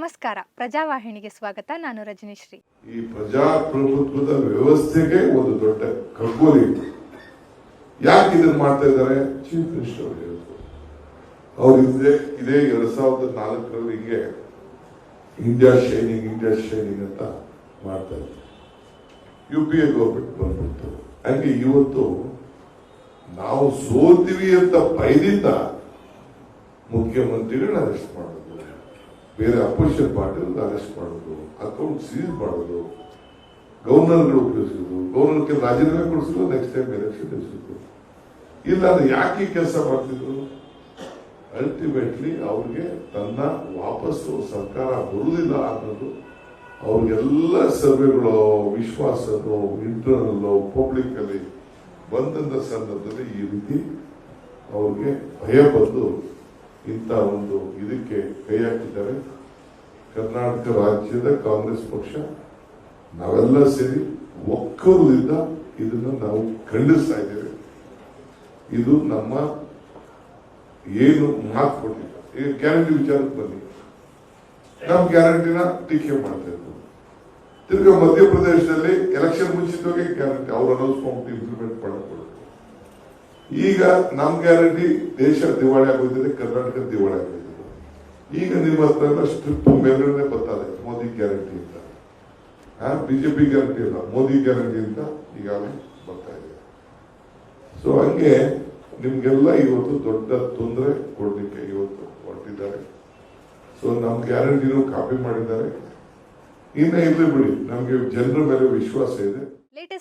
ನಮಸ್ಕಾರ. ಪ್ರಜಾವಾಹಿನಿಗೆ ಸ್ವಾಗತ. ನಾನು ರಜನಿಶ್ರೀ. ಈ ಪ್ರಜಾಪ್ರಭುತ್ವದ ವ್ಯವಸ್ಥೆಗೆ ಒಂದು ದೊಡ್ಡ ಕಗ್ಗೋಲಿ ಯಾಕೆ ಇದನ್ನ ಮಾಡ್ತಾ ಇದ್ದಾರೆ? ಚೀಫ್ ಮಿನಿಸ್ಟರ್ ಅವರು ಹೇಳಿದ್ರು. ಅವ್ರು ಇದೇ ಇದೇ ಎರಡ್ ಸಾವಿರದ ನಾಲ್ಕರಲ್ಲಿ ಇಂಡಿಯಾ ಶೈನಿಂಗ್ ಇಂಡಿಯಾ ಶೈನಿಂಗ್ ಅಂತ ಮಾಡ್ತಾ ಇದ್ದಾರೆ ಯು ಪಿ ಎ ಗೌರ್ಮೆಂಟ್ ಬಂದ್ಬಿಟ್ಟು ಹಂಗೆ ಇವತ್ತು ನಾವು ಸೋತೀವಿ ಅಂತ ಭಯದಿಂದ ಮುಖ್ಯಮಂತ್ರಿಗಳನ್ನ ಅರೆಸ್ಟ್ ಮಾಡೋದು ಬೇರೆ ಅಪೋಸಿಷನ್ ಪಾರ್ಟಿಗಳನ್ನ ಅರೆಸ್ಟ್ ಮಾಡೋದು ಅಕೌಂಟ್ ಸೀಸ್ ಮಾಡೋದು ಗವರ್ನರ್ಗಳು ಉಪಯೋಗಿಸೋದು ಗವರ್ನರ್ಗೆ ರಾಜೀನಾಮೆ ಕೊಡಿಸಿದ್ರು ನೆಕ್ಸ್ಟ್ ಟೈಮ್ ಎಲೆಕ್ಷನ್ ನಿಲ್ಲಿಸೋದು ಇಲ್ಲ, ಅದು ಯಾಕೆ ಕೆಲಸ ಮಾಡ್ತಿದ್ರು? ಅಲ್ಟಿಮೇಟ್ಲಿ ಅವ್ರಿಗೆ ತನ್ನ ವಾಪಸ್ಸು ಸರ್ಕಾರ ಬರುವುದಿಲ್ಲ ಅನ್ನೋದು ಅವ್ರಿಗೆಲ್ಲ ಸರ್ವೆಗಳು ವಿಶ್ವಾಸದ್ದು ಇಂಟರ್ನಲ್ ಪಬ್ಲಿಕ್ ಅಲ್ಲಿ ಬಂದಂತ ಸಂದರ್ಭದಲ್ಲಿ ಈ ರೀತಿ ಅವ್ರಿಗೆ ಭಯ ಬಂದು ಇಂಥ ಒಂದು ಇದಕ್ಕೆ ಕೈ ಹಾಕಿದ್ದಾರೆ. ಕರ್ನಾಟಕ ರಾಜ್ಯದ ಕಾಂಗ್ರೆಸ್ ಪಕ್ಷ, ನಾವೆಲ್ಲ ಸೇರಿ ಒಕ್ಕರುದಿಂದ ಇದನ್ನ ನಾವು ಖಂಡಿಸ್ತಾ ಇದ್ದೇವೆ. ಇದು ನಮ್ಮ ಏನು ಮಾತು ಕೊಟ್ಟಿಲ್ಲ. ಈಗ ಗ್ಯಾರಂಟಿ ವಿಚಾರಕ್ಕೆ ಬನ್ನಿ. ನಮ್ಮ ಗ್ಯಾರಂಟಿನ ಟೀಕೆ ಮಾಡ್ತಾ ಇದ್ರು ತಿರ್ಗಾ ಮಧ್ಯಪ್ರದೇಶದಲ್ಲಿ ಎಲೆಕ್ಷನ್ ಮುಂಚಿತವಾಗಿ ಗ್ಯಾರಂಟಿ, ಅವ್ರು ಅನೌನ್ಸ್ ಇಂಪ್ಲಿಮೆಂಟ್ ಮಾಡಬೇಕು ಈಗ ನಮ್ ಗ್ಯಾರಂಟಿ ದೇಶ ದಿವಾಳಿ ಆಗೋದಿದೆ ಕರ್ನಾಟಕ ದಿವಾಳಿ ಆಗೋದಿದೆ ಈಗ ನಿಮ್ಮ ಹತ್ರ ಸ್ಟ್ರಿಪ್ ಮೇಲ್ಗಡೆ ಬರ್ತಾರೆ ಮೋದಿ ಗ್ಯಾರಂಟಿ ಅಂತ. ಬಿಜೆಪಿ ಗ್ಯಾರಂಟಿ ಇಲ್ಲ ಮೋದಿ ಗ್ಯಾರಂಟಿ ಅಂತ ಈಗಾಗಲೇ ಬರ್ತಾ ಇದೆ. ಸೊ ಹಂಗೆ ನಿಮ್ಗೆಲ್ಲ ಇವತ್ತು ದೊಡ್ಡ ತೊಂದರೆ ಕೊಡ್ಲಿಕ್ಕೆ ಇವತ್ತು ಹೊರಟಿದ್ದಾರೆ. ಸೊ ನಮ್ ಗ್ಯಾರಂಟಿನೂ ಕಾಪಿ ಮಾಡಿದ್ದಾರೆ. ಇನ್ನ ಇರ್ಲಿ ಬಿಡಿ, ನಮ್ಗೆ ಜನರ ಮೇಲೆ ವಿಶ್ವಾಸ ಇದೆ.